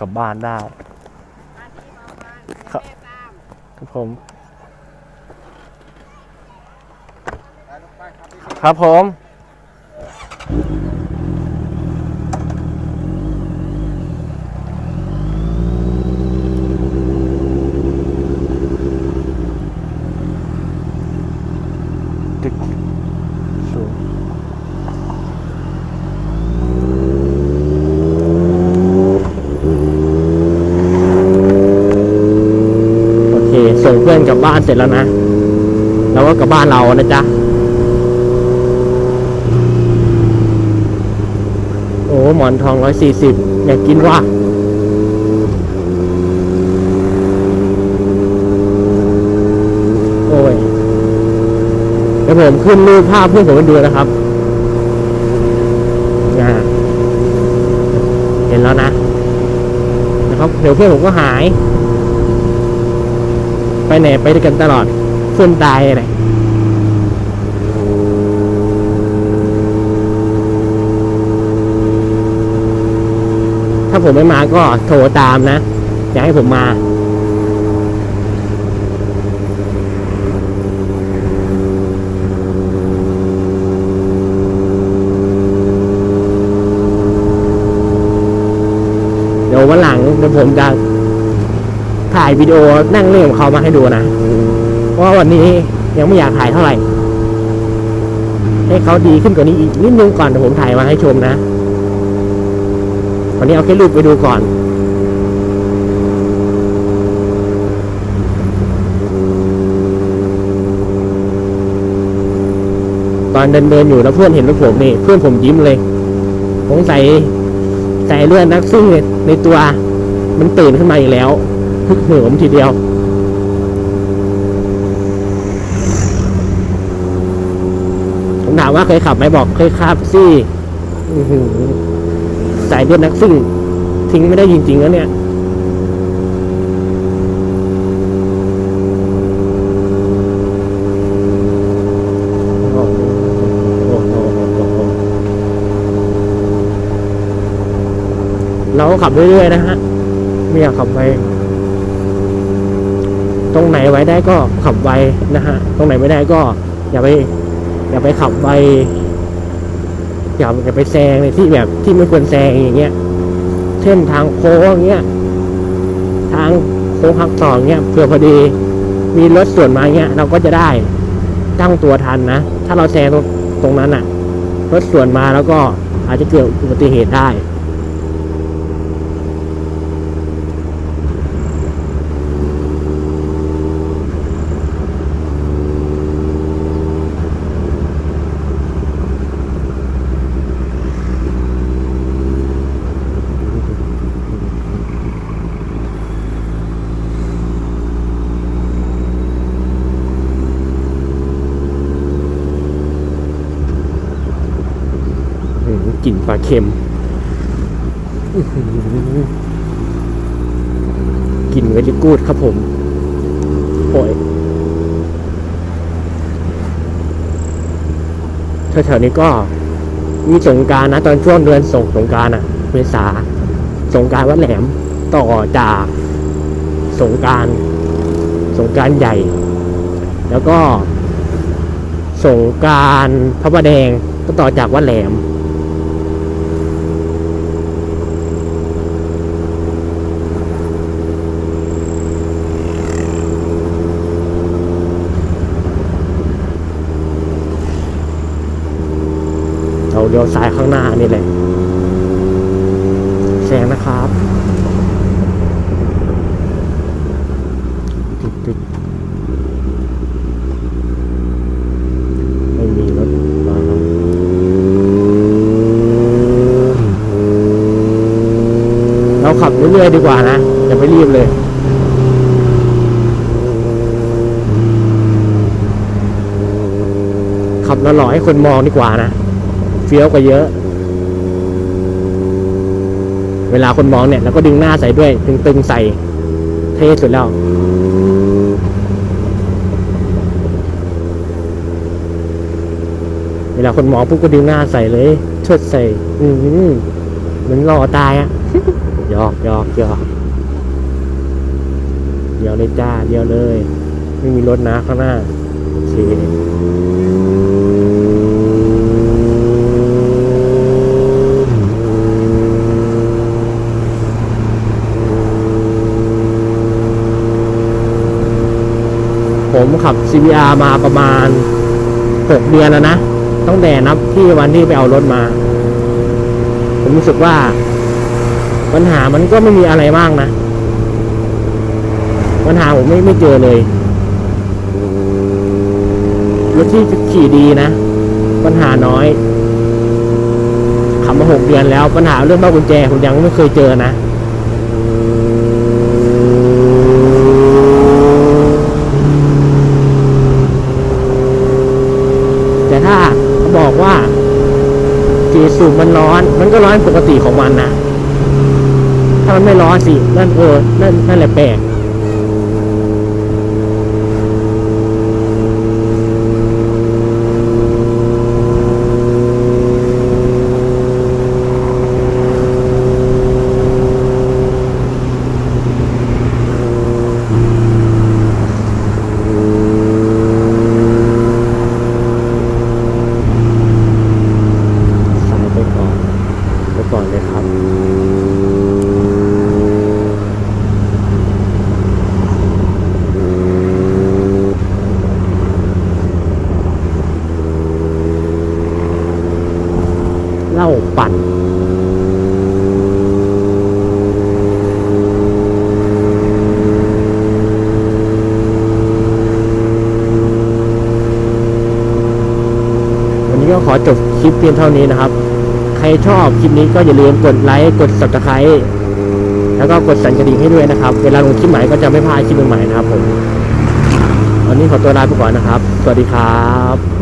กลับบ้านได้ ครับ ครับผม ครับผม ตึกสูงโอเค ส่งเพื่อนกลับบ้านเสร็จแล้วนะแล้วก็กลับบ้านเรานะจ๊ะ โอ้หมอนทองร้อยสี่สิบอยากกินว่ะโอ้ยเดี๋ยวผมขึ้นรูปภาพเพื่อนผมไปดูนะครับเห็นแล้วนะนะครับ เดี๋ยวเพื่อนผมก็หาย ไปไหนไปด้วยกันตลอดเพื่อนตายเลยถ้าผมไม่มาก็โทรตามนะ อยากให้ผมมาเดี๋ยววันหลังเดี๋ยวผมจะ ถ่ายวิดีโอนั่งเล่นของเขามาให้ดูนะเพราะวันนี้ยังไม่อยากถ่ายเท่าไหร่ ให้เขาดีขึ้นกว่านี้อีกนิดนึงก่อนเดี๋ยวผมถ่ายมาให้ชมนะวันนี้เอาแค่รูปไปดูก่อนตอนเดินเดินอยู่แล้วเพื่อนเห็นรถผมนี่เพื่อนผมยิ้มเลยสงสัยใจเลือดนักซึ่งในในตัว มันตื่นขึ้นมาอีกแล้ว ฮึกเหิมทีเดียว ผมถามว่าเคยขับไหมบอกเคยขับสิสายเลือดนักซิ่ง ทิ้งไม่ได้จริงๆแล้วเนี่ยเราก็ขับเรื่อยๆนะฮะไม่อยากขับไว ตรงไหนไว้ได้ก็ขับไวนะฮะตรงไหนไม่ได้ก็อย่าไปอย่าไปขับไวอย่าอย่าไปแซงในที่แบบที่ไม่ควรแซงอย่างเงี้ย เช่นทางโค้งเงี้ย ทางโค้งหักต่อเงี้ยเผื่อพอดี มีรถสวนมาเงี้ย เราก็จะได้ตั้งตัวทันนะ ถ้าเราแซงตรงตรงนั้นอะรถสวนมาแล้วก็อาจจะเกิดอุบัติเหตุได้ กลิ่นปลาเค็มอื้อหือกลิ่นเวลิกูดครับผมโอ้ยแถวๆนี้ก็มีสงการนะ ตอนช่วงเดือนส่งสงการอะเมษาสงการวัดแหลมต่อจากสงการสงการใหญ่ แล้วก็สงการพระประแดงก็ต่อจากวัดแหลม เลี้ยวซ้ายข้างหน้านี่แหละแซงนะครับตึ๊ดไม่มีรถมาครับเราขับเรื่อยๆดีกว่านะอย่าไปรีบเลยขับแล้วหล่อให้คนมองดีกว่านะ ฟี้ยวกว่าเยอะ เวลาคนมองเนี่ยเราก็ดึงหน้าใส่ด้วยตึงๆใส่เท่สุดแล้วเวลาคนมองปุ๊บก็ดึงหน้าใส่เลยเชิดใส่ อืมเหมือนรอตายอะหยอกยอกยอกเดียวเลยจ้าเดียวเลย ไม่มีรถนะข้างหน้าโอเค ผมขับ CBR มาประมาณ 6 เดือนแล้วนะตั้งแต่นับที่วันที่ไปเอารถมา ผมรู้สึกว่า ปัญหามันก็ไม่มีอะไรมากนะ ปัญหาผมไม่ไม่เจอเลยรถที่ขี่ดีนะ ปัญหาน้อยขับมาหกเดือนแล้ว ปัญหาเรื่องบ้ากุญแจผมยังไม่เคยเจอนะ แต่ถ้าเขาบอกว่าจีสูบมันร้อน มันก็ร้อนปกติของมันนะถ้ามันไม่ร้อนสินั่นเออนั่นนั่นแหละแปลก ซ้ายไปก่อนไป ก่อนเลยครับเหล้าปั่นวันนี้ก็ขอจบคลิปเพียงเท่านี้นะครับ ใครชอบคลิปนี้ก็อย่าลืมกดไลค์กด subscribe แล้วก็กดสั่นกระดิ่งให้ด้วยนะครับ เวลาลงคลิปใหม่ก็จะไม่พลาดคลิปใหม่นะครับผมวันนี้ขอตัวลาไปก่อนนะครับ สวัสดีครับ